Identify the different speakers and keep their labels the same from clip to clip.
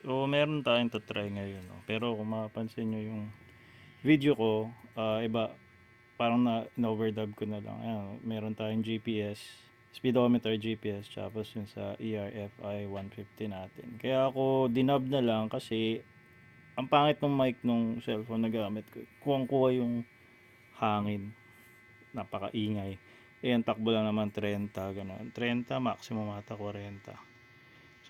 Speaker 1: So, meron tayong try ngayon. No? Pero kung mapapansin nyo yung video ko, ah, iba, parang na, na-overdub ko na lang. Ayan, meron tayong GPS, speedometer GPS, tapos yung sa ERFI 150 natin. Kaya ako dinub na lang kasi ang pangit ng mic nung cellphone na gamit ko. Kuwang-kuha yung hangin. Napakaingay. Ang takbo lang naman 30, gano'n. 30, maximum ata 40.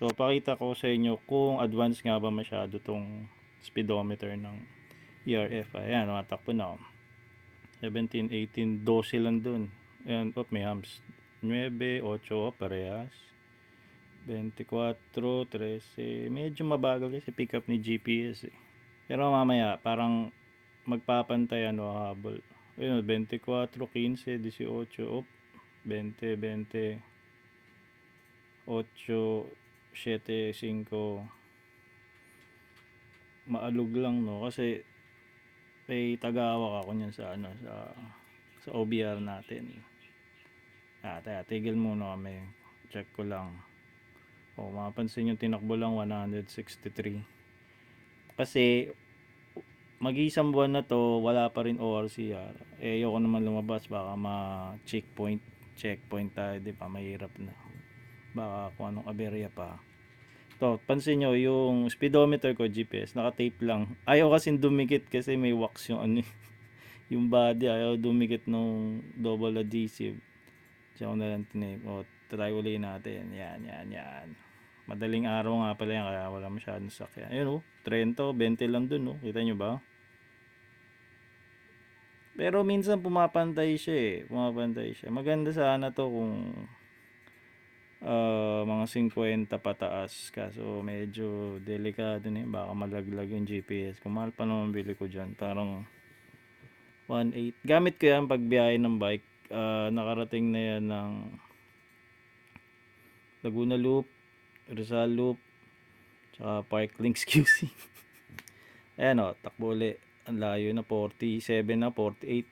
Speaker 1: So, pakita ko sa inyo kung advance nga ba masyado tong speedometer ng E ERFI. Ayan, matakbo na. oh. 17, 18, 12 lang dun. Ayan, oh, may hams. 9, 8, oh, parehas. 24, 13. Medyo mabagal kasi pick up ni GPS eh. Pero mamaya, parang magpapantay ano habol. Ayun, 24, 15, 18, op, 20, 20, 8, 7, 5. Maalog lang no kasi may tagawak ako niyan sa ano sa sa OBR natin. Ah, taya, tigil muna kami. Check ko lang. O, mapapansin yung tinakbo lang 163. Kasi mag-isang buwan na to, wala pa rin ORCR. Eh, ayoko naman lumabas, baka ma-checkpoint, checkpoint tayo, di ba? Mahirap na. Baka kung anong aberya pa. To, pansin nyo, yung speedometer ko, GPS, naka-tape lang. Ayaw kasi dumikit kasi may wax yung ano, yung body. Ayaw dumikit nung double adhesive. Diyan ko na lang tinape. O, try uli natin. Yan, yan, yan. Madaling araw nga pala yan, kaya wala masyadong sakyan. Ayun o, 30, 20 lang dun o. Kita nyo ba? Pero minsan pumapantay siya eh. Pumapantay siya. Maganda sana to kung ah, mga 50 pataas. Kaso medyo delikado na. Baka malaglag yung GPS. Kung mahal pa naman bili ko dyan. Parang 1.8. Gamit ko yan pag biyahe ng bike. Ah, nakarating na yan ng Laguna Loop, Rizal Loop, tsaka Park Links QC. Ayan o, takbo ulit. Ang layo na 47 na, 48,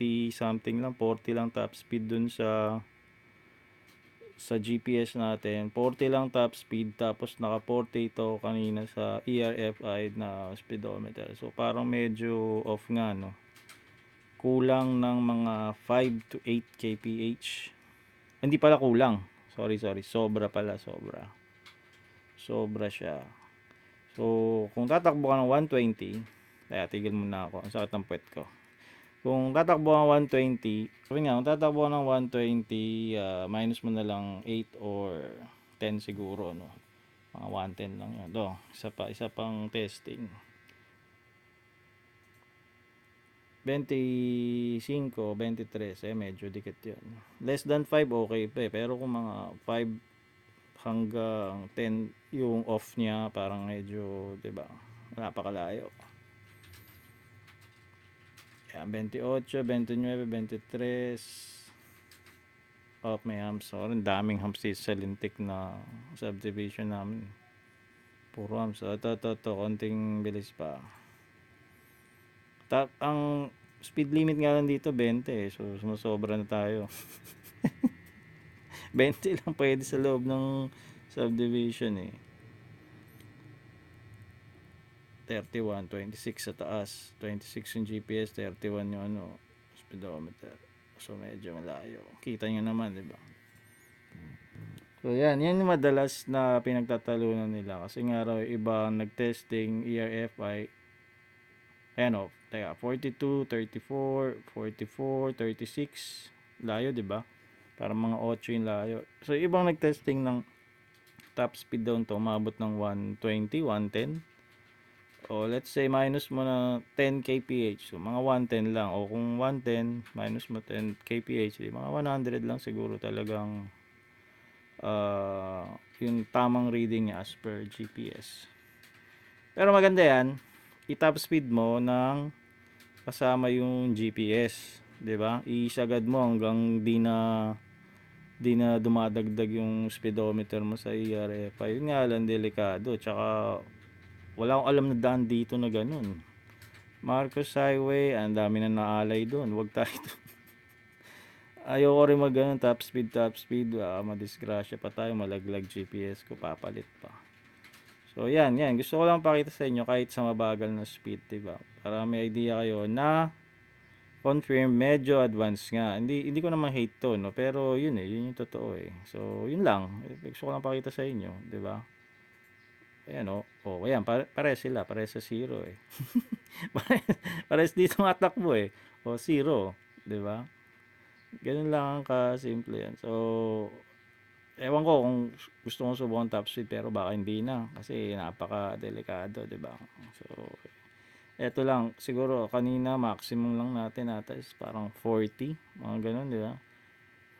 Speaker 1: 30 something lang, 40 lang top speed dun sa sa GPS natin. 40 lang top speed tapos naka 40 ito kanina sa ERFI na speedometer. So parang medyo off nga no. Kulang ng mga 5 to 8 kph. Hindi pala kulang. Sorry, sorry. Sobra pala, sobra. Sobra siya. So, kung tatakbo ka ng 120, kaya tigil muna ako. Ang sakit ng puwet ko. Kung tatakbo ka ng 120, sabi nga, kung tatakbo ng 120, ah, minus mo na lang 8 or 10 siguro, no? Mga 110 lang yun. Do, isa pa, isa pang testing. 25, 23, eh medyo dikit yun. Less than 5, okay pa eh. Pero kung mga 5 hanggang 10 yung off niya, parang medyo, 'di ba? Napakalayo. Yan, 28, 29, 23. Oh, may hams. Oh, ang daming hams dito sa lintik na subdivision namin. Puro hams. Oh, ito, ito, ito. Konting bilis pa. Ta ang speed limit nga lang dito 20 eh. So sumusobra na tayo. 20 lang pwede sa loob ng subdivision eh. 31, 26 sa taas. 26 yung GPS, 31 yung ano, speedometer. So medyo malayo. Kita nyo naman, di ba? So yan, yan yung madalas na pinagtatalunan nila. Kasi nga raw, iba nag-testing, ERFI, Ayan o, teka, 42, 34, 44, 36, layo, di ba? Para mga 8 yung layo. So, ibang nag-testing ng top speed down to, umabot ng 120, 110. O, let's say, minus mo na 10 kph. So, mga 110 lang. O, kung 110, minus mo 10 kph, mga 100 lang siguro talagang ah, yung tamang reading niya as per GPS. Pero maganda yan, i-top speed mo ng kasama yung GPS, 'di ba? Isagad mo hanggang di na di na dumadagdag yung speedometer mo sa E ERFI. Yun nga lang delikado, tsaka wala akong alam na daan dito na ganun. Marcos Highway, ang dami na naalay doon. Huwag tayo doon. Ayoko rin mag ganun, top speed, top speed. Ah, madisgrasya pa tayo, malaglag GPS ko, papalit pa. So, yan, yan. Gusto ko lang pakita sa inyo kahit sa mabagal na speed, diba? Para may idea kayo na confirm medyo advanced nga. Hindi hindi ko naman hate to, no? Pero yun eh, yun yung totoo eh. So, yun lang. Gusto ko lang pakita sa inyo, 'di Ayan oh. Oh, ayan, pare, pare sila, pare sa zero eh. pare, pares dito ng atakbo eh. O zero, 'di ba? Ganun lang ang ka-simple yan. So, ewan ko kung gusto kong subukan top speed pero baka hindi na kasi napaka-delikado, 'di ba? So, eto lang, siguro kanina maximum lang natin ata is parang 40, mga ganun, di ba?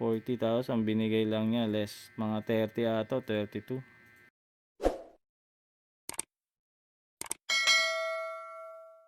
Speaker 1: 40 tapos ang binigay lang niya less mga 30 ato, 32.